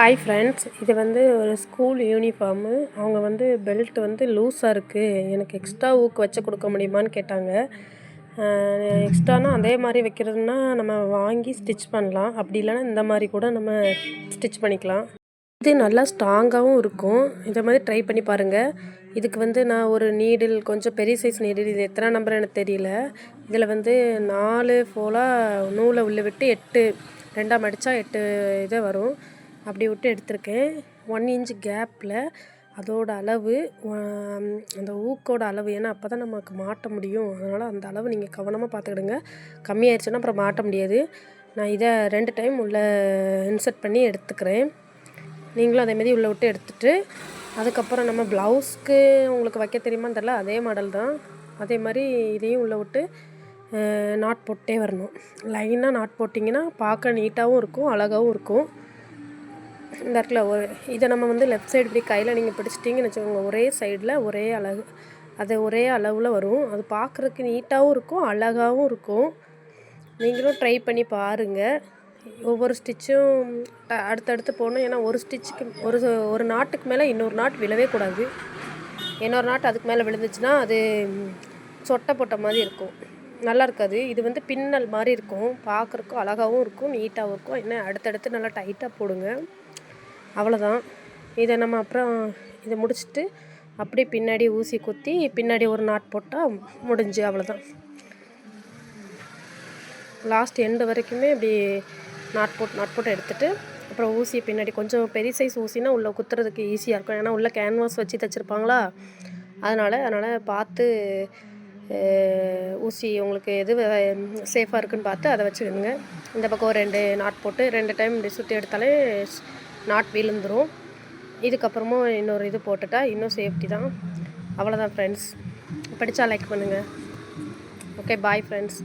Hi friends இது வந்து ஒரு ஸ்கூல் யூனிஃபார்மு அவங்க வந்து பெல்ட் வந்து லூஸாக இருக்குது எனக்கு எக்ஸ்ட்ரா ஊக்கு வச்சு கொடுக்க முடியுமான்னு கேட்டாங்க. எக்ஸ்ட்ரானா அதே மாதிரி வைக்கிறதுனா நம்ம வாங்கி ஸ்டிச் பண்ணலாம். அப்படி இல்லைன்னா இந்த மாதிரி கூட நம்ம ஸ்டிச் பண்ணிக்கலாம். இது நல்லா ஸ்ட்ராங்காகவும் இருக்கும். இந்த மாதிரி ட்ரை பண்ணி பாருங்கள் இதுக்கு வந்து நான் ஒரு நீடில் கொஞ்சம் பெரிய சைஸ் நீடில் இது எத்தனை நம்பர் எனக்கு தெரியல. இதில் வந்து நாலு ஃபோலாக நூலை உள்ள விட்டு எட்டு ரெண்டாம் அடித்தா எட்டு இதை வரும். அப்படி விட்டு எடுத்திருக்கேன் ஒன் இன்ச் கேப்பில் அதோட அளவு அந்த ஊக்கோட அளவு. ஏன்னா அப்போ தான் நமக்கு மாட்ட முடியும். அதனால் அந்த அளவு நீங்கள் கவனமாக பார்த்துக்கிடுங்க. கம்மியாயிடுச்சுன்னா அப்புறம் மாட்ட முடியாது. நான் இதை ரெண்டு டைம் உள்ளே இன்சர்ட் பண்ணி எடுத்துக்கிறேன். நீங்களும் அதேமாரி உள்ளே விட்டு எடுத்துட்டு அதுக்கப்புறம் நம்ம ப்ளவுஸ்க்கு உங்களுக்கு வைக்க தெரியுமான்னு தெரில அதே மாடல் தான். அதே மாதிரி இதையும் உள்ளே விட்டு நாட் போட்டே வரணும். லைனாக நாட் போட்டிங்கன்னா பார்க்க நீட்டாகவும் இருக்கும் அழகாகவும் இருக்கும். இந்த இடத்துல ஒரு இதை நம்ம வந்து லெஃப்ட் சைடு இப்படி கையில் நீங்கள் பிடிச்சிட்டிங்கன்னு வச்சுக்கோங்க. ஒரே சைடில் ஒரே அழகு. அது ஒரே அளவில் வரும். அது பார்க்குறதுக்கு நீட்டாகவும் இருக்கும் அழகாகவும் இருக்கும். நீங்களும் ட்ரை பண்ணி பாருங்கள் ஒவ்வொரு ஸ்டிச்சும் அடுத்தடுத்து போகணும் ஏன்னா ஒரு ஸ்டிச்சுக்கு ஒரு ஒரு நாட்டுக்கு மேலே இன்னொரு நாட் விழவே கூடாது. இன்னொரு நாட்டு அதுக்கு மேலே விழுந்துச்சுன்னா அது சொட்டை போட்ட மாதிரி இருக்கும். நல்லா இருக்காது. இது வந்து பின்னல் மாதிரி இருக்கும். பார்க்குறக்கும் அழகாகவும் இருக்கும் நீட்டாகவும் இருக்கும். என்ன அடுத்தடுத்து நல்லா டைட்டாக போடுங்க. அவ்வளோதான் இதை நம்ம அப்புறம் இதை முடிச்சுட்டு அப்படியே பின்னாடி ஊசி குத்தி பின்னாடி ஒரு நாட் போட்டால் முடிஞ்சு அவ்வளோதான் லாஸ்ட் எண்டு வரைக்குமே இப்படி நாட் போட் நாட் போட்டு எடுத்துகிட்டு அப்புறம் ஊசி பின்னாடி கொஞ்சம் பெரிய சைஸ் ஊசினா உள்ளே குத்துறதுக்கு ஈஸியாக இருக்கும். ஏன்னா உள்ளே கேன்வாஸ் வச்சு தைச்சிருப்பாங்களா? அதனால் அதனால் பார்த்து ஊசி உங்களுக்கு எது சேஃபாக இருக்குன்னு பார்த்து அதை வச்சுக்கோங்க. இந்த பக்கம் ரெண்டு நாட் போட்டு ரெண்டு டைம் இப்படி சுற்றி எடுத்தாலே நாட் விழுந்துடும் இதுக்கப்புறமும் இன்னொரு இது போட்டுட்டா இன்னும் சேஃப்டி தான். அவ்வளோதான் ஃப்ரெண்ட்ஸ் படித்தா லைக் பண்ணுங்கள் ஓகே பாய் ஃப்ரெண்ட்ஸ்